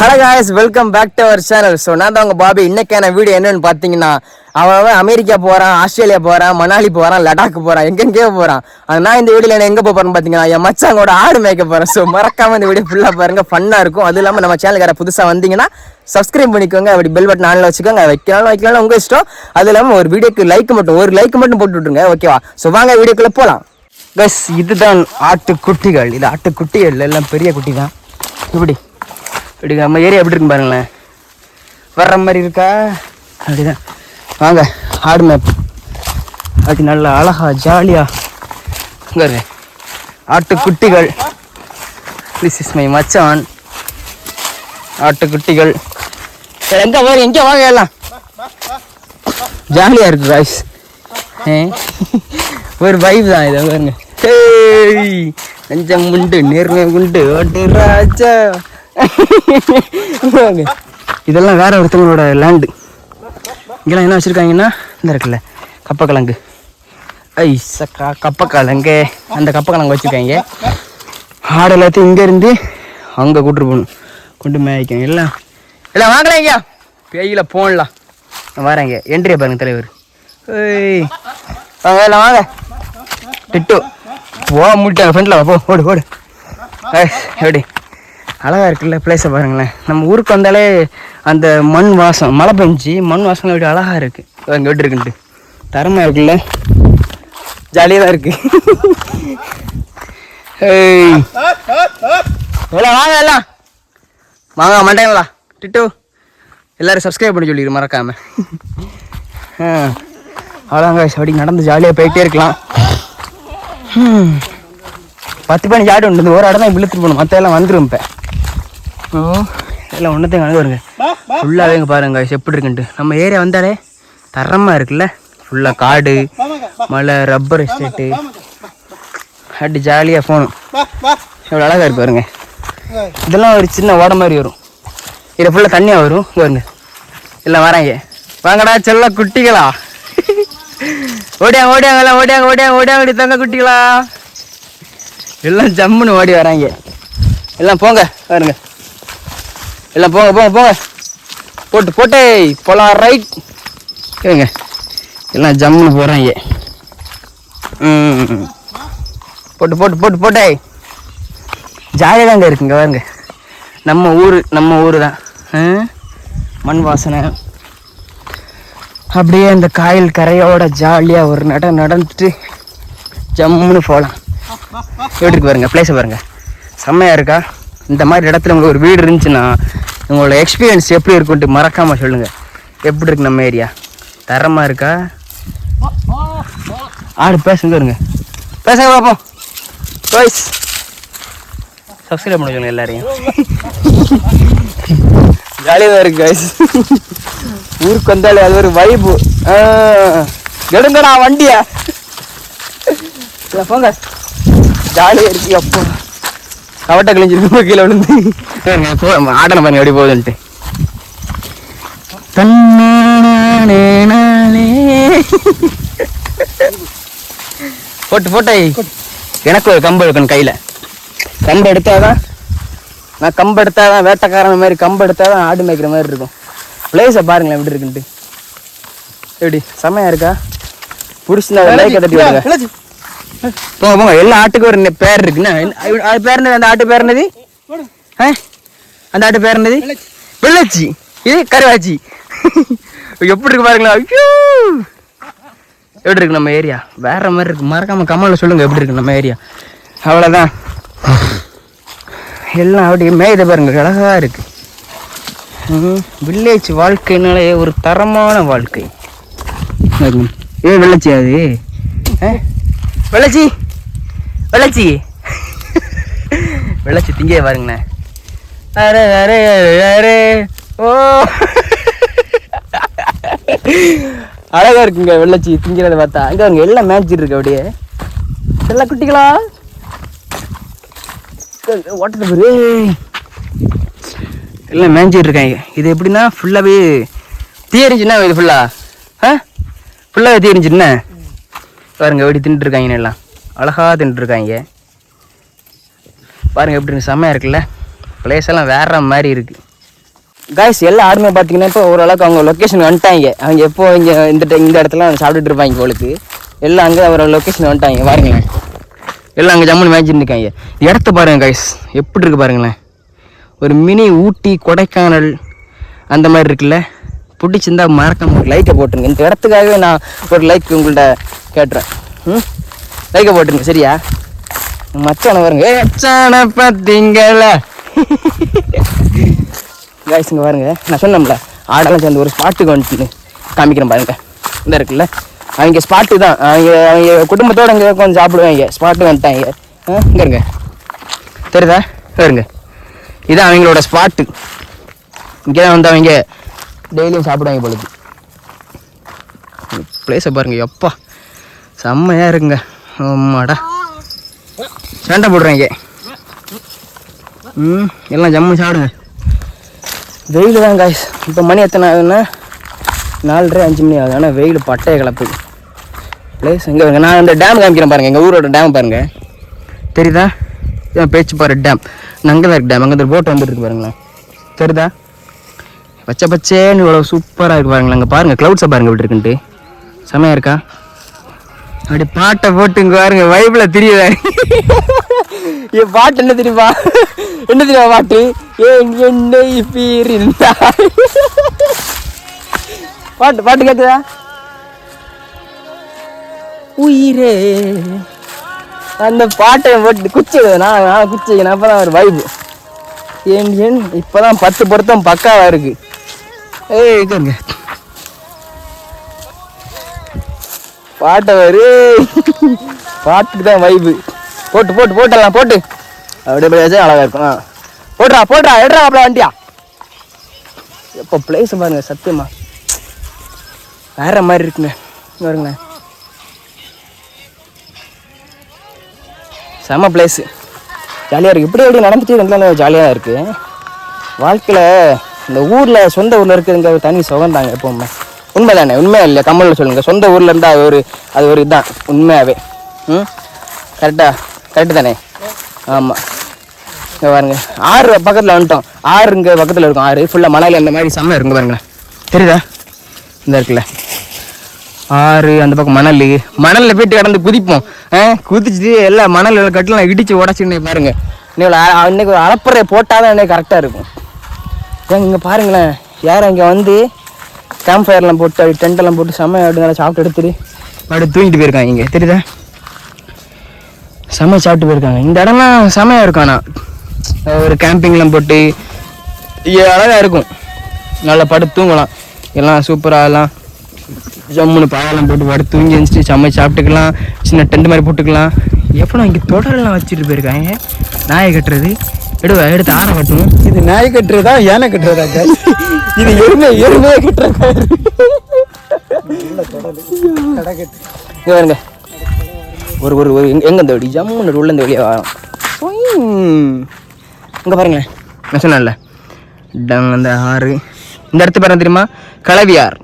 Hello guys welcome back to our channel so நான் தான் உங்கள் பாபி. இன்னைக்கான வீடியோ என்னன்னு பார்த்தீங்கன்னா அவன் அவன் அமெரிக்கா போகிறான் ஆஸ்திரேலியா போகிறான் மணாலி போகிறான் லடாக் போகிறான் எங்கெங்கேயோ போகிறான் நான் இந்த வீடியோவில் எங்கே போகிறேன்னு பார்த்தீங்கன்னா என் மச்சாங்கோட ஆடு மேய்க்க போகிறேன் ஸோ மறக்காமல் இந்த வீடியோ ஃபுல்லாக பாருங்கள் ஃபன்னாக இருக்கும். அதுவும் இல்லாமல் நம்ம சேனலுக்கார புதுசாக வந்தீங்கன்னா சப்ஸ்கிரைப் பண்ணிக்கோங்க. அப்படி பெல் பட்டன் ஆனில் வச்சுக்கோங்க. வைக்கலாம் வைக்கலாம் உங்கள் இஷ்டம். அதுவும் இல்லாமல் ஒரு வீடியோக்கு லைக் மட்டும் ஒரு லைக் மட்டும் போட்டு விட்ருங்க ஓகேவா ஸோ வாங்க வீடியோக்குள்ளே போகலாம் பஸ் இதுதான் ஆட்டுக்குட்டிகள். இது ஆட்டுக்குட்டிகள் எல்லாம் பெரிய குட்டி தான் இப்படி. இப்படி நம்ம ஏரியா எப்படி இருக்கு பாருங்களேன். வர்ற மாதிரி இருக்கா? அப்படிதான். வாங்க ஆடு மேப். அப்படி நல்லா அழகா ஜாலியா இருக்கு ஆட்டுக்குட்டிகள். திஸ் இஸ் மை மச்சான். ஆட்டுக்குட்டிகள். சரி, எங்க வாங்க எங்க வாங்க எல்லாம். ஜாலியா இருக்கு காய்ஸ் ஒரு வைப் தான் இதை பாருங்க. ஹேய், நெஞ்சம் உண்டு நேர்மை உண்டு. ஓட்டு ராஜா. இதெல்லாம் வேற ஒருத்தவங்களோட லேண்டு இங்கெல்லாம் என்ன வச்சுருக்காங்கன்னா இந்த இருக்குல்ல கப்பக்கிழங்கு. ஐ சக்கா கப்பக்கிழங்கு. அந்த கப்பக்கிழங்கு வச்சுருக்காங்க. ஆடு எல்லாத்தையும் இங்கேருந்து அங்கே கூட்டு போகணும். கொண்டு மேய்க்கணும். எல்லாம். எல்லாம் வாங்கலாம் ஐயா. பேயில போடலாம் வரேங்க. என்ட்ரியை பாருங்க தலைவர். ஏய். வாங்க எல்லாம் வாங்க. டிட்டு. போ முடிட்டாங்க ஃப்ரெண்டில் போ. ஓடு ஓடு. ஏய், எப்படி? அழகாக இருக்குல்ல பிளேஸை பாருங்களேன். நம்ம ஊருக்கு வந்தாலே அந்த மண் வாசம் மழை பெஞ்சு மண் வாசம் எப்படி அழகாக இருக்குது அங்கே எப்படி இருக்குன்ட்டு. தரமாக இருக்குல்ல? ஜாலியாக தான் இருக்குது எல்லாம் வாங்க எல்லாம். வாங்க மாட்டேங்களா? டிட்டு. எல்லாரும் சப்ஸ்கிரைப் பண்ணி சொல்லிடு மறக்காமல் அவ்வளோங்க அப்படி நடந்து ஜாலியாக போயிட்டே இருக்கலாம். பத்து பதினஞ்சு ஜாடு உண்டு. இந்த ஒரு இடம் தான் இழுத்துட்டு போகணும். மற்ற எல்லாம் வந்துடும் இப்போ. ஓ எல்லாம் ஒன்றத்தையும் கணக்கு வருங்க ஃபுல்லாகவே இங்கே பாருங்க எப்படி இருக்குன்ட்டு. நம்ம ஏரியா வந்தாலே தரமாக இருக்குல்ல? ஃபுல்லாக காடு மலை ரப்பர் எஸ்டேட்டு அப்படி ஜாலியாக போகணும் எவ்வளோ அழகாக இருக்கு பாருங்க. இதெல்லாம் ஒரு சின்ன ஓட மாதிரி வரும். இதில் ஃபுல்லாக தண்ணியாக வரும். பாருங்க. எல்லாம் வராங்க. வாங்கடா செல்ல குட்டிகளா. ஓடியாங்க ஓடியாங்க எல்லாம் ஓடியாங்க ஓடியாங்க ஓடியாங்க ஓடி தங்க குட்டிகளா. எல்லாம் ஜம்முன்னு ஓடி வராங்க. எல்லாம் போங்க பாருங்க. எல்லாம் போங்க போங்க போங்க. போட்டு போட்டே. போகலாம் ரைட் கேளுங்க எல்லாம் ஜம்முன்னு போகிறாங்க ம் போட்டு போட்டு போட்டு போட்டே. ஜாலியாக தாங்க இருக்குங்க பாருங்க. நம்ம ஊர் நம்ம ஊர் தான். மண் வாசனை. அப்படியே அந்த காயல் கரையோட ஜாலியாக ஒரு நட நடந்துட்டு ஜம்முன்னு போகலாம் எப்படி இருக்கு பாருங்க பிளேஸை பாருங்க. செம்மையாக இருக்கா? இந்த மாதிரி இடத்துல உங்களுக்கு ஒரு வீடு இருந்துச்சுன்னா உங்களோட எக்ஸ்பீரியன்ஸ் எப்படி இருக்குன்ட்டு மறக்காமல் சொல்லுங்கள் எப்படி இருக்கு நம்ம ஏரியா தரமாக இருக்கா? ஆடு பேசுங்க இருங்க. பேசுங்க பார்ப்போம் பாய்ஸ் சப்ஸ்கிரைப் பண்ண சொல்லுங்கள் எல்லாரையும். ஜாலியாக தான் இருக்கு காய்ஸ் ஊருக்கு வந்தாலே அது ஒரு வைப்பு எடுங்கடா வண்டியா. போங்க. ஜாலியாக இருக்கு அப்போ. கவட்டை கிழிஞ்சிருக்கு கீழே விழுந்து. பாருங்க, போ ஆடனை பாருங்க எப்படி போகுதுன்ட்டு. போட்டு போட்டை. எனக்கு ஒரு கம்பு இருக்கணும் கையில். கம்பு எடுத்தாதான் நான் கம்பு எடுத்தாதான் வேட்டைக்காரன் மாதிரி கம்பு எடுத்தாதான் ஆடு மேய்க்கிற மாதிரி இருக்கும். பிளேஸை பாருங்களேன் எப்படி இருக்குன்ட்டு. எப்படி? செம்மையா இருக்கா? பிடிச்சிருந்தா லைக்கை தட்டி விடுங்க. போங்க போங்க எல்லா ஆட்டுக்கும் ஒரு பேர் இருக்குண்ணா அது பேர் என்னது? அந்த ஆட்டு பேர் என்னது? அந்த ஆட்டு பேர் என்னது? வெள்ளச்சி. இது கருவாச்சி. எப்படி இருக்கு பாருங்களா ஐயோ! எப்படி இருக்கு நம்ம ஏரியா? வேற மாதிரி இருக்கு. மறக்காம கமல்ல சொல்லுங்க எப்படி இருக்கு நம்ம ஏரியா. அவ்வளோதான் எல்லாம் அப்படியே மேய்த பாருங்க. அழகா இருக்கு. வில்லேஜ் வாழ்க்கைனாலே ஒரு தரமான வாழ்க்கை. ஏ வெள்ளச்சி அது? வெள்ளச்சி வெள்ளச்சி வெள்ளச்சி திங்கே பாருங்களேன் அரே அரே அரே ஓ. அழகா இருக்குங்க வெள்ளச்சி திங்கிறத பார்த்தா. அங்க அவங்க எல்லாம் மேய்ச்சிட்டு இருக்கு அப்படியே. செல்ல குட்டிகளா? ஓட்டத்தை பாரு எல்லாம் மேஞ்சிட்டு இருக்காங்க இது எப்படின்னா ஃபுல்லாகவே தீரிஞ்சுன்னா இது ஃபுல்லா ஆ? ஃபுல்லாகவே தீயரிஞ்சுன்னு பாருங்க எப்படி தின்ட்டுருக்காங்க எல்லாம். அழகாக தின்ட்டுருக்காங்க பாருங்கள் எப்படி செம்மையாக இருக்குல்ல? பிளேஸ் எல்லாம் வேற மாதிரி இருக்குது காய்ஸ் எல்லா ஆடுமே பார்த்தீங்கன்னா இப்போ ஓரளவுக்கு அவங்க லொக்கேஷன் வந்துட்டாங்க. அவங்க எப்போ இங்கே இந்த இந்த இடத்துல சாப்பிட்டுட்டு இருப்பாங்க போலுக்கு எல்லாம் அங்கே அவரோட லொக்கேஷன் வந்துட்டாங்க பாருங்களேன். எல்லாம் அங்கே ஜம்முன்னு மேய்ச்சிட்டு இருக்காங்க இடத்த பாருங்கள் காய்ஸ் எப்படி இருக்குது பாருங்களேன். ஒரு மினி ஊட்டி கொடைக்கானல் அந்த மாதிரி இருக்குல்ல. பிடிச்சிருந்தா மறக்காம ஒரு லைக்கை போட்டுருங்க. இந்த இடத்துக்காகவே நான் ஒரு லைக் உங்கள்கிட்ட கேட்டுறேன். ம்? லைக்கை போட்டுருங்க சரியா? மச்சான பாருங்க. மச்சான பார்த்தீங்கல்ல காய்ஸ் பாருங்க. நான் சொன்னோம்ல ஆடெல்லாம் சேர்ந்து ஒரு ஸ்பாட்டுக்கு வந்துட்டு காமிக்கிறேன் பாருங்க. இந்த இருக்குல்ல? அவங்க ஸ்பாட்டு தான். அவங்க அவங்க குடும்பத்தோட இங்கே கொஞ்சம் சாப்பிடுவாங்க ஸ்பாட்டு வந்துட்டாங்க. இங்கே இருங்க. தெரியுதா? இருங்க. இதான் அவங்களோட ஸ்பாட்டு இங்கே தான் வந்து அவங்க டெய்லியும் சாப்பிடுவாங்க பொழுது பிளேஸை பாருங்க எப்பா. செம்மையாக இருக்குங்க. ஆமாடா சண்டை போடுறாங்க ம் எல்லாம் ஜம்மு சாப்பிடுங்க. வெயில் தான் காய்ஸ் இப்போ மணி எத்தனை ஆகுதுன்னா? நாலரை அஞ்சு மணி ஆகுது. ஆனால் வெயில் பட்டைய கலப்பு பிளேஸ் எங்கே வருங்க நான் இந்த டேம் காமிக்கிறேன் பாருங்கள் எங்கள் ஊரோட டேம் பாருங்கள் தெரியுதா? பேச்சு பாரு டேம் நங்கதார் தான் டேம் அங்கே ஒரு போட் வந்துட்டு இருக்கு பாருங்களேன். தெரியுதா? பச்சை பச்சேன்னு இவ்வளோ சூப்பராக இருக்கு பாருங்களேன். அங்கே பாருங்கள் க்ளவுட்ஸை பாருங்கள் இப்படி இருக்குன்ட்டு. செமையாக இருக்கா? அப்படி பாட்டை போட்டு இங்கே பாருங்க வைப்பில் தெரியுதா? என் பாட்டு என்ன தெரியுமா? என்ன தெரியுமா பாட்டு? ஏன் என்னை பீரிந்தா பாட்டு பாட்டு கேட்குதா உயிரே. அந்த பாட்டை போட்டு குச்சி நான் நான் குச்சி நான் அப்போ தான் ஒரு வைப்பு ஏன் ஏன் இப்போ தான் பத்து பொருத்தம் பக்காவாக இருக்குது ஏய் இதுங்க பாட்டை வரு. பாட்டுக்கு தான் வைப்பு போட்டு போட்டு போட்டலாம் போட்டு. அப்படியே போய் அழகா இருக்கும். ஆ. போடுறா போடுறா எடுறா அப்படியே வண்டியா? எப்போ பிளேஸ் பாருங்க சத்தியமா. வேற மாதிரி இருக்குங்க வருங்களேன். செம பிளேஸு ஜாலியாக இருக்குது இப்படி எப்படி நடந்துட்டு இருந்தாலும் ஜாலியாக இருக்குது வாழ்க்கையில் இந்த ஊரில் சொந்த ஊரில் இருக்கிறவங்க ஒரு தனி சுகந்தாங்க எப்போவுமே. உண்மை தானே உண்மையாக இல்லை கம்மலில் சொல்லுங்கள் சொந்த ஊரில் இருந்தால் அது ஒரு அது ஒரு இதுதான். உண்மையாகவே ம்? கரெக்டாக கரெக்டு தானே? ஆமாம் இங்கே பாருங்க. ஆறு பக்கத்தில் வந்துட்டோம். ஆறு இங்கே பக்கத்தில் இருக்கும். ஆறு. ஃபுல்லாக மலையில் இந்த மாதிரி செம்ம இருக்குங்க பாருங்களேன். தெரியுதா? இந்த இருக்குல்ல. ஆறு அந்த பக்கம் மணல். மணலில் போயிட்டு கடந்து குதிப்போம். ஆ? குதிச்சுட்டு எல்லாம் மணல் கட்டிலாம் இடித்து உடச்சுன்னு பாருங்கள் இன்னைக்கு ஒரு இன்னைக்கு ஒரு அளப்பறை போட்டால் தான் இன்னைக்கு கரெக்டாக இருக்கும். ஏங்க இங்கே பாருங்களேன். யாரும் இங்கே வந்து கேம்ப் ஃபயர்லாம் போட்டு அப்படி tent எல்லாம் போட்டு செம்ம அப்படி நல்லா சாப்பிட்டு எடுத்துட்டு அப்படி தூங்கிட்டு போயிருக்காங்க இங்கே. தெரியுதா? செம்ம சாப்பிட்டு போயிருக்காங்க. இந்த இடம்லாம் செம்மையாக இருக்கும் ஆனால் ஒரு கேம்பிங்லாம் போட்டு அழகாக இருக்கும். நல்லா படுத்து தூங்கலாம். எல்லாம் சூப்பராக எல்லாம் ஜம்முன்னு பாயெல்லாம் போட்டு படுத்து தூங்கி எழுந்துச்சு செம்ம சாப்பிட்டுக்கலாம். சின்ன டென்ட் மாதிரி போட்டுக்கலாம். எப்போ இங்கே தொடரெல்லாம் வச்சுட்டு போயிருக்காங்க. நாயை கட்டுறது. எடுவா எடுத்து ஆற கட்டணும் இது நாய் கட்டுறதா யானை கட்டுறதா guys? இது எருமை எருமையை கட்டுற கடை இங்க பாருங்க. ஒரு ஒரு ஒரு எங்க எங்க இந்த வழி? ஜம்முன்னு உள்ள இந்த வழியா வரும் இங்க பாருங்களேன். நான் சொன்னேன்ல. டங் அந்த ஆறு. இந்த இடத்து பேர் தெரியுமா? கிளவியார்.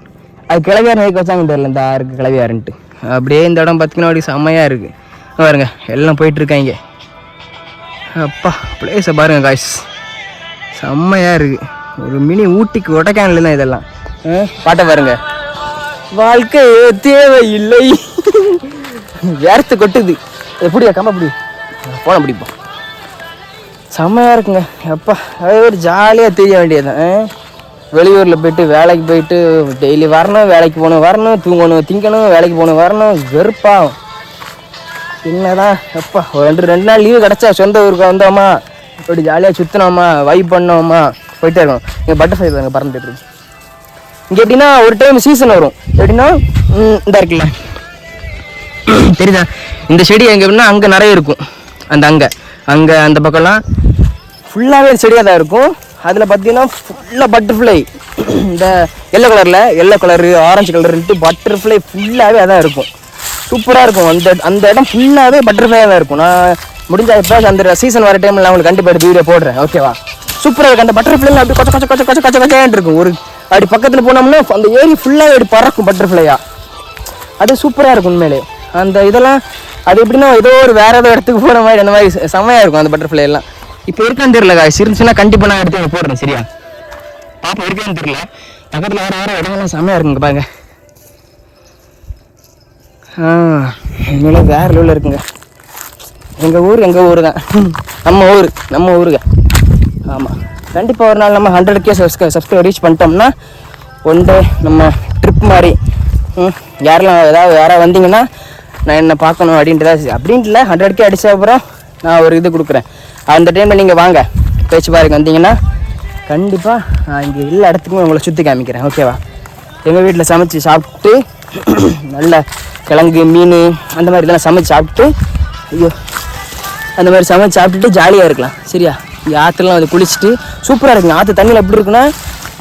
அது கிளவியார் நைக்கு வச்சாங்க தெரியல இந்த ஆறுக்கு கிளவியாருன்ட்டு. அப்படியே இந்த இடம் பார்த்தீங்கன்னா அப்படி செம்மையாக இருக்கு. பாருங்க. எல்லாம் போயிட்டு இருக்காங்க. அப்பா பிளேஸை பாருங்க காய்ஸ் செம்மையாக இருக்கு. ஒரு மினி ஊட்டிக்கு ஒட்டக்கானில் தான் இதெல்லாம். ஆ, பாட்டை பாருங்க. வாழ்க்கை தேவை இல்லை வேர்த்து கொட்டுது. எப்படியா கம்ப அப்படி போன பிடிப்போம். செம்மையாக இருக்குங்க. அப்பா அதே ஒரு ஜாலியாக தெரிய வேண்டியதுதான் வெளியூரில் போயிட்டு வேலைக்கு போயிட்டு டெய்லி வரணும் வேலைக்கு போகணும் வரணும் தூங்கணும் திங்கணும் வேலைக்கு போகணும் வரணும். வெறுப்பாகும். என்னதான் எப்போ ரெண்டு ரெண்டு நாள் லீவு கிடச்சா சொந்த ஊருக்கு வந்தோமா? இப்படி ஜாலியாக சுற்றினோமா வைப் பண்ணோமா? போயிட்டே இருக்கோம். இங்கே பட்டர்ஃப்ளை தாங்க பறந்துட்டு இருக்கு. இங்கே எப்படின்னா ஒரு டைம் சீசன் வரும். எப்படின்னா இந்த இருக்குல்ல. தெரியுதா? இந்த செடி எங்கே எப்படின்னா அங்கே நிறைய இருக்கும். அந்த அங்கே. அங்கே அந்த பக்கம்லாம் ஃபுல்லாகவே செடியாக தான் இருக்கும். அதில் பார்த்தீங்கன்னா ஃபுல்லாக பட்டர்ஃப்ளை இந்த எல்லோ கலரில் எல்லோ கலரு ஆரஞ்சு கலருன்ட்டு பட்டர்ஃப்ளை ஃபுல்லாகவே அதான் இருக்கும். சூப்பராக இருக்கும். அந்த அந்த இடம் ஃபுல்லாகவே பட்டர்ஃப்ளையாக தான் இருக்கும். நான் முடிஞ்ச எப்போ அந்த சீசன் வர டைமில் நான் உங்களுக்கு கண்டிப்பாக எடுத்து வீடியோ போடுறேன். ஓகேவா சூப்பராக இருக்கும். அந்த பட்டர்ஃப்ளைல அப்படி கொச்ச கொச்ச கொச்ச கொச்ச கொச்ச கொச்சேன் இருக்கும். ஒரு அப்படி பக்கத்தில் போனோம்னா அந்த ஏரி ஃபுல்லாக அப்படி பறக்கும் பட்டர்ஃப்ளையாக அது சூப்பராக இருக்கும் உண்மையிலே. அந்த இதெல்லாம் அது எப்படின்னா ஏதோ ஒரு வேற ஏதோ இடத்துக்கு போன மாதிரி அந்த மாதிரி செ- இருக்கும் அந்த பட்டர்ஃப்ளை எல்லாம். இப்போ இருக்கான்னு தெரியல காய்ஸ் இருந்துச்சுன்னா கண்டிப்பாக நான் எடுத்து போடுறேன். சரியா? பாப்பா இருக்கான்னு தெரியல. பக்கத்தில் வர வர இடங்கள்லாம் செம்மையாக இருக்குங்க பாருங்க. ஆ வேற லெவலில் இருக்குங்க. எங்கள் ஊர் எங்கள் ஊர் தான். நம்ம ஊர் நம்ம ஊருங்க. ஆமாம் கண்டிப்பாக ஒரு நாள் நம்ம ஹண்ட்ரட் கே சப்ஸ்கிரைப் ரீச் பண்ணிட்டோம்னா ஒன் டே நம்ம ட்ரிப் மாதிரி ம் யாரெல்லாம் ஏதாவது யாராவது வந்தீங்கன்னா நான் என்ன பார்க்கணும் அப்படின்றதா அப்படின்ட்டு இல்லை ஹண்ட்ரட் கே அடித்த அப்புறம் நான் ஒரு இது கொடுக்குறேன். அந்த டைமில் நீங்கள் வாங்க. பேச்சு பாருங்க வந்தீங்கன்னா கண்டிப்பாக நான் இங்கே எல்லா இடத்துக்குமே உங்களை சுற்றி காமிக்கிறேன். ஓகேவா எங்கள் வீட்டில் சமைச்சு சாப்பிட்டு நல்ல கிழங்கு மீன் அந்த மாதிரி இதெல்லாம் சமைச்சு சாப்பிட்டு ஐயோ அந்த மாதிரி சமைச்சு சாப்பிட்டுட்டு ஜாலியாக இருக்கலாம். சரியா? இங்கே ஆற்றுலாம் வந்து குளிச்சுட்டு சூப்பராக இருக்குங்க. ஆற்று தண்ணியில் எப்படி இருக்குன்னா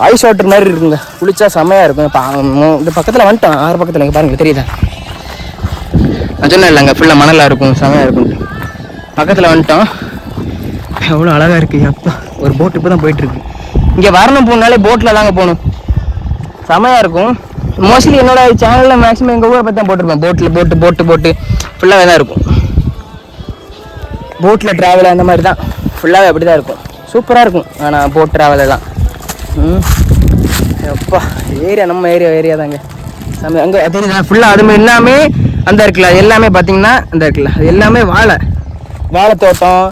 ஐஸ் வாட்டர் மாதிரி இருக்குங்க. குளிச்சா செம்மையாக இருக்கும். இப்போ இந்த பக்கத்தில் வந்துட்டோம். ஆறு பக்கத்தில் இங்கே பாருங்க தெரியுதா? நான் சொன்னேன் இல்லைங்க ஃபுல்லாக மணலாக இருக்கும் செம்மையாக இருக்கும். பக்கத்தில் வந்துட்டோம். எவ்வளோ அழகாக இருக்குது அப்பா. ஒரு போட் இப்போ தான் போயிட்டுருக்கு இங்கே வரணும் போனாலே போட்டில் தாங்க போகணும். செமையாக இருக்கும். மோஸ்ட்லி என்னோட சேனலில் மேக்ஸிமம் எங்கள் ஊரை பற்றி தான் போட்டிருப்பேன். போட்டில் போட்டு போட்டு போட்டு ஃபுல்லாகவே தான் இருக்கும். போட்டில் ட்ராவல் அந்த மாதிரி தான். ஃபுல்லாகவே அப்படி தான் இருக்கும். சூப்பராக இருக்கும். ஆனால் போட் ட்ராவல் எல்லாம். அப்பா ஏரியா நம்ம ஏரியா ஏரியா தாங்க. நம்ம அங்கே தெரியுது ஃபுல்லாக அது மாதிரி எல்லாமே அந்த இருக்குல்ல அது எல்லாமே பார்த்தீங்கன்னா அந்த இருக்குல்ல அது எல்லாமே வாழை. வாழை தோட்டம்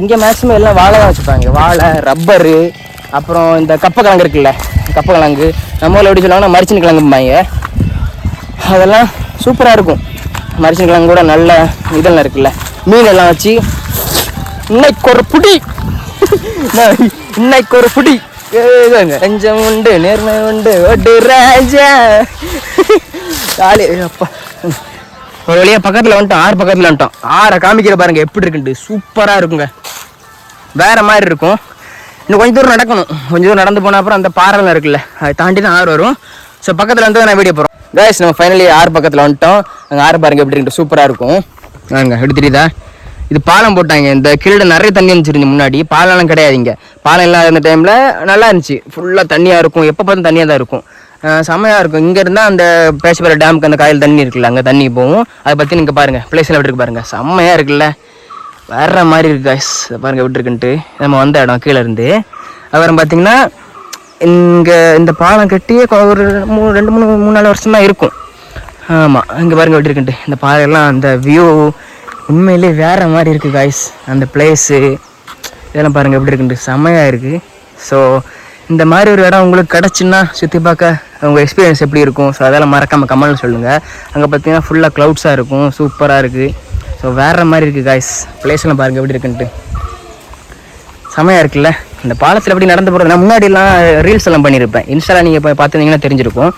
இங்கே மேக்ஸிமம் எல்லாம் வாழை தான் வச்சுப்பாங்க வாழை ரப்பரு அப்புறம் இந்த கப்பக்கிழங்கு இருக்குல்ல. கப்பக்கிழங்கு நம்ம ஊரில் எப்படி சொல்லுவாங்கன்னா மரிச்சின் கிழங்கும்பாங்க. அதெல்லாம் சூப்பராக இருக்கும். மரிச்சின் கிழங்கு கூட நல்ல இதெல்லாம் இருக்குல்ல. மீன் எல்லாம் வச்சு இன்னைக்கு ஒரு புடி. இன்னைக்கு ஒரு புடி. அஞ்சம் உண்டு நேர்மை உண்டு ஒட்டு ராஜா. காலி அப்பா. ஒரு வழியா பக்கத்தில் வந்துட்டோம் ஆறு பக்கத்தில் வந்துட்டோம். ஆறை காமிக்கிற பாருங்க எப்படி இருக்குன்ட்டு. சூப்பராக இருக்குங்க. வேற மாதிரி இருக்கும். இன்னும் கொஞ்சம் தூரம் நடக்கணும். கொஞ்சம் தூரம் நடந்து போன அப்புறம் அந்த பாறைலாம் இருக்குல்ல அதை தாண்டி தான் ஆறு வரும். ஸோ பக்கத்தில் வந்து நான் வீடியோ போகிறோம் கைஸ் நம்ம ஃபைனலி ஆறு பக்கத்தில் வந்துட்டோம். அங்கே ஆறு பாருங்க எப்படி இருக்கு சூப்பராக இருக்கும். வாங்க எப்படி தெரியுதா இது பாலம் போட்டாங்க. இந்த கீழே நிறைய தண்ணி இருந்துச்சு முன்னாடி. பாலம்லாம் கிடையாது இங்கே. பாலம் இல்லாத இருந்த டைமில் நல்லா இருந்துச்சு. ஃபுல்லாக தண்ணியாக இருக்கும். எப்போ பார்த்தும் தண்ணியாக தான் இருக்கும். செமையாக இருக்கும். இங்கே இருந்தால் அந்த பேச்சுப்பற டேமுக்கு அந்த காயில் தண்ணி இருக்குல்ல அங்கே தண்ணி போகும். அதை பற்றி நீங்கள் பாருங்கள் பிளேஸ்லாம் எப்படி இருக்கு பாருங்கள் செம்மையாக இருக்குல்ல. வேற மாதிரி இருக்கு காய்ஸ் பாருங்க எப்படி இருக்குன்ட்டு. நம்ம வந்த இடம் கீழே இருந்து அப்புறம் பார்த்தீங்கன்னா இங்கே இந்த பாலம் கட்டி ஒரு மூணு ரெண்டு மூணு மூணு நாலு வருஷம் தான் இருக்கும். ஆமாம் இங்கே பாருங்க விட்டுருக்குன்ட்டு இருக்குன்ட்டு. இந்த பாறையெல்லாம் அந்த வியூ உண்மையிலே வேற மாதிரி இருக்கு காய்ஸ் அந்த பிளேஸு இதெல்லாம் பாருங்க எப்படி இருக்குன்ட்டு. செம்மையாக இருக்குது ஸோ இந்த மாதிரி ஒரு இடம் உங்களுக்கு கிடச்சுன்னா சுற்றி பார்க்க உங்கள் எக்ஸ்பீரியன்ஸ் எப்படி இருக்கும்? ஸோ அதெல்லாம் மறக்காமல் கமெண்ட்ல சொல்லுங்கள் அங்கே பார்த்தீங்கன்னா ஃபுல்லாக க்ளவுட்ஸாக இருக்கும். சூப்பராக இருக்குது ஸோ வேற மாதிரி இருக்குது காய்ஸ் பிளேஸ்லாம் பாருங்கள் எப்படி இருக்குன்ட்டு. செமையாக இருக்குல்ல? இந்த பாலத்தில் எப்படி நடந்து போகிறது நான் முன்னாடிலாம் ரீல்ஸ் எல்லாம் பண்ணியிருப்பேன் இன்ஸ்டாவில் நீங்கள் இப்போ பார்த்துருந்தீங்கன்னா தெரிஞ்சிருக்கும்.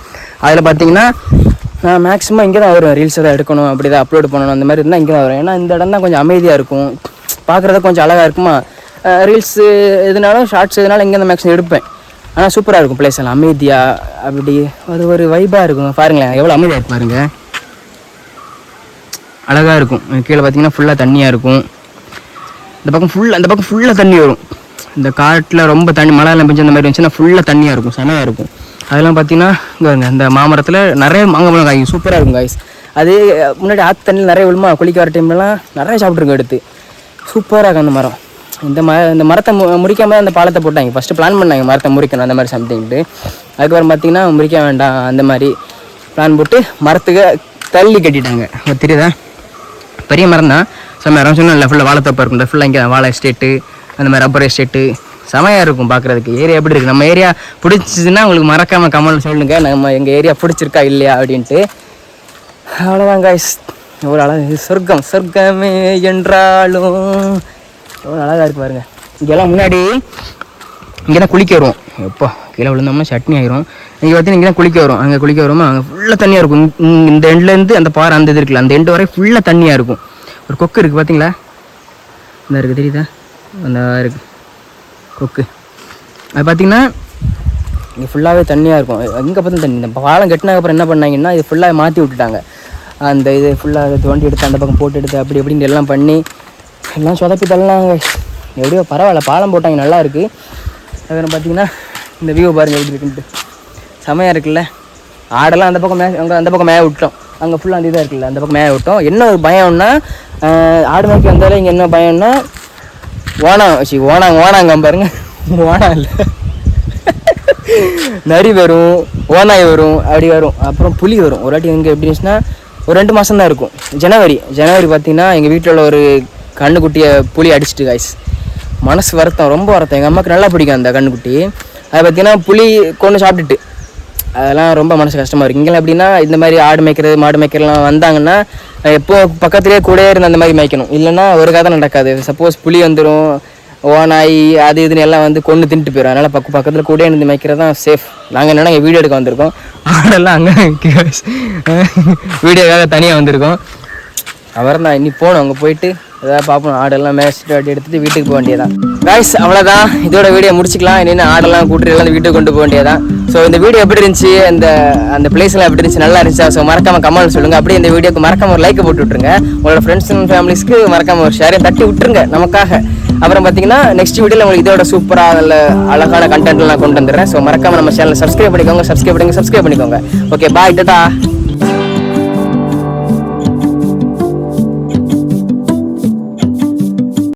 அதில் பார்த்தீங்கன்னா நான் மேக்ஸிமம் இங்கே தான் வரும் ரீல்ஸ் எதாவது எடுக்கணும் அப்படி தான் அப்லோட் பண்ணணும் அந்த மாதிரி இருந்தால் இங்கே தான் வரும் ஏன்னா இந்த இடம் தான் கொஞ்சம் அமைதியாக இருக்கும். பார்க்குறத கொஞ்சம் அழகாக இருக்குமா? ரீல்ஸு எதுனாலும் ஷார்ட்ஸ் எதுனாலும் இங்கே தான் மேக்ஸிமம் எடுப்பேன். ஆனால் சூப்பராக இருக்கும் பிளேஸ் எல்லாம். அமைதியாக அப்படி ஒரு ஒரு வைபாக இருக்கும். பாருங்களேன் எவ்வளோ அமைதியாக இருக்கு பாருங்கள் அழகாக இருக்கும். கீழே பார்த்தீங்கன்னா ஃபுல்லாக தண்ணியாக இருக்கும். இந்த பக்கம் ஃபுல்லாக அந்த பக்கம் ஃபுல்லாக தண்ணி வரும். இந்த காட்டில் ரொம்ப தண்ணி மழை எல்லாம் பெஞ்சு அந்த மாதிரி இருந்துச்சுன்னா ஃபுல்லாக தண்ணியாக இருக்கும் செமையாக இருக்கும். அதெல்லாம் பார்த்தீங்கன்னா இங்கே இந்த மாமரத்தில் நிறைய மாங்காய் பழம் காய்க்கும் சூப்பராக இருக்கும் காய்ஸ் அது முன்னாடி ஆற்று தண்ணியில் நிறைய விழுமா குளிக்க வர டைம்லலாம் நிறைய சாப்பிட்ருக்கோம் எடுத்து. சூப்பராக இருக்கும் அந்த மரம். இந்த ம இந்த மரத்தை மு முறிக்காம அந்த பாலத்தை போட்டாங்க. ஃபஸ்ட்டு பிளான் பண்ணாங்க மரத்தை முறிக்கணும் அந்த மாதிரி சம்திங்ட்டு அதுக்கப்புறம் பார்த்தீங்கன்னா முறிக்க வேண்டாம் அந்த மாதிரி பிளான் போட்டு மரத்துக்கு தள்ளி கட்டிட்டாங்க. தெரியுதா? பெரிய மரம் தான் செம்ம மரம் சொன்னால் ஃபுல்லாக வாழைத்தோப்பாக இருக்கும் ஃபுல்லாக இங்கே வாழை எஸ்டேட்டு அந்த மாதிரி ரப்பர் எஸ்டேட்டு செமையாக இருக்கும் பார்க்குறதுக்கு. ஏரியா எப்படி இருக்குது நம்ம ஏரியா பிடிச்சிதுன்னா உங்களுக்கு மறக்காமல் கமெண்ட் சொல்லுங்கள் நம்ம எங்கள் ஏரியா பிடிச்சிருக்கா இல்லையா அப்படின்ட்டு. அவ்வளோதான் காய்ஸ் எவ்வளோ அழகு சொர்க்கம் சொர்க்கமே என்றாலும் எவ்வளோ அழகாக இருக்கு பாருங்க. இங்கெல்லாம் முன்னாடி இங்கே தான் குளிக்க வருவோம். எப்போ கீழே விழுந்தோம்னா சட்னி ஆயிரும். இங்கே பார்த்தீங்கன்னா இங்கே தான் குளிக்க வரும். அங்கே குளிக்க வருமா அங்கே ஃபுல்லாக தண்ணியாக இருக்கும். இந்த எண்ட்லேருந்து அந்த பாறை அந்த இது இருக்குல்ல அந்த எண்டு வரை ஃபுல்லாக தண்ணியாக இருக்கும். ஒரு கொக்கு இருக்குது பார்த்தீங்களா இந்த இருக்குது தெரியுதா? அந்த இருக்கு. கொக்கு. அது பார்த்தீங்கன்னா இங்கே ஃபுல்லாகவே தண்ணியாக இருக்கும். எங்கே பார்த்தும் தண்ணி இந்த பாலம் கட்டினதுக்கப்புறம் என்ன பண்ணாங்கன்னா இது ஃபுல்லாக மாற்றி விட்டுட்டாங்க. அந்த இது ஃபுல்லாக தோண்டி எடுத்து அந்த பக்கம் போட்டு எடுத்து அப்படி இப்படின்னு எல்லாம் பண்ணி எல்லாம் சொதப்பி தள்ளலாம் எப்படியோ பரவாயில்ல பாலம் போட்டாங்க நல்லா இருக்குது அதுக்கப்புறம் பார்த்தீங்கன்னா இந்த வியூ பாருங்கள் எப்படி இருக்குன்ட்டு. செமையாக இருக்குல்ல? ஆடெல்லாம் அந்த பக்கம் மே அங்கே அந்த பக்கம் மேய விட்டோம். அங்கே ஃபுல்லாக அந்த இதாக இருக்குல்ல அந்த பக்கம் மேய விட்டோம். என்ன ஒரு பயம்னா ஆடு மேய்க்கு வந்தாலும் இங்கே என்ன பயம்னா ஓனா சி ஓணாங்க ஓனாங்க பாருங்க. ஓனா இல்லை. நரி வரும் ஓனாய் வரும் அப்படி வரும். அப்புறம் புலி வரும். ஒரு வாட்டி எங்கே எப்படி இருந்துச்சுன்னா ஒரு ரெண்டு மாதம் தான் இருக்கும். ஜனவரி ஜனவரி பார்த்தீங்கன்னா எங்கள் வீட்டில் உள்ள ஒரு கண்ணுக்குட்டியை புளி அடிச்சிட்டு காய்ஸ் மனசு வருத்தம் ரொம்ப வருத்தம். எங்கள் அம்மாவுக்கு நல்லா பிடிக்கும் அந்த கண்ணுக்குட்டி. அது பார்த்தீங்கன்னா புளி கொண்டு சாப்பிட்டுட்டு. அதெல்லாம் ரொம்ப மனசு கஷ்டமாக இருக்குது இங்கெல்லாம் எப்படின்னா இந்த மாதிரி ஆடு மேய்க்கிறது மாடு மேய்க்கிறதுலாம் வந்தாங்கன்னா எப்போ பக்கத்துலேயே கூடயே இருந்து அந்த மாதிரி மேய்க்கணும். இல்லைன்னா ஒரு கதை நடக்காது. சப்போஸ் புலி வந்துடும் ஓனாய் அது இதுன்னு எல்லாம் வந்து கொண்டு தின்ட்டு போயிடும் அதனால் பக்கம் பக்கத்தில் கூட இருந்து மேய்க்கிறது தான் சேஃப் நாங்கள் என்னென்னா இங்கே வீடியோ எடுக்க வந்திருக்கோம். ஆடெல்லாம் அங்கே வீடியோக்காக தனியாக வந்திருக்கோம். அவர் தான் இன்னி போகணும். அங்கே போயிட்டு ஏதாவது பார்ப்போம் ஆடெல்லாம் மேய்ச்சிட்டு அடி எடுத்துட்டு வீட்டுக்கு போக வேண்டியதான் காய்ஸ் அவ்வளோதான் இதோட வீடியோ முடிச்சுக்கலாம். என்னென்ன ஆடெல்லாம் கூட்டிட்டு எல்லாம் வீட்டுக்கு கொண்டு போக வேண்டியதான் ஸோ இந்த வீடியோ எப்படி இருந்துச்சு? அந்த அந்த பிளேஸ்லாம் எப்படி இருந்துச்சு? நல்லா இருந்துச்சா? ஸோ மறக்காம கமெண்ட் சொல்லுங்க. அப்படியே இந்த வீடியோக்கு மறக்காம ஒரு லைக் போட்டு விட்ருங்க உங்களோட ஃப்ரெண்ட்ஸ் அண்ட் ஃபேமிலிஸ்க்கு மறக்காம ஒரு ஷேரையும் தட்டி விட்டுருங்க. நமக்காக. அப்புறம் பார்த்தீங்கன்னா நெக்ஸ்ட் வீடியோவில் உங்களுக்கு இதோட சூப்பராக நல்ல அழகான கண்டென்ட்லாம் கொண்டு வந்துடுறேன். ஸோ மறக்காம நம்ம சேனலை சப்ஸ்கிரைப் பண்ணிக்கோங்க. சப்ஸ்கிரைப் பண்ணிக்கோங்க. சப்ஸ்கிரைப் பண்ணிக்கோங்க. Okay bye tata.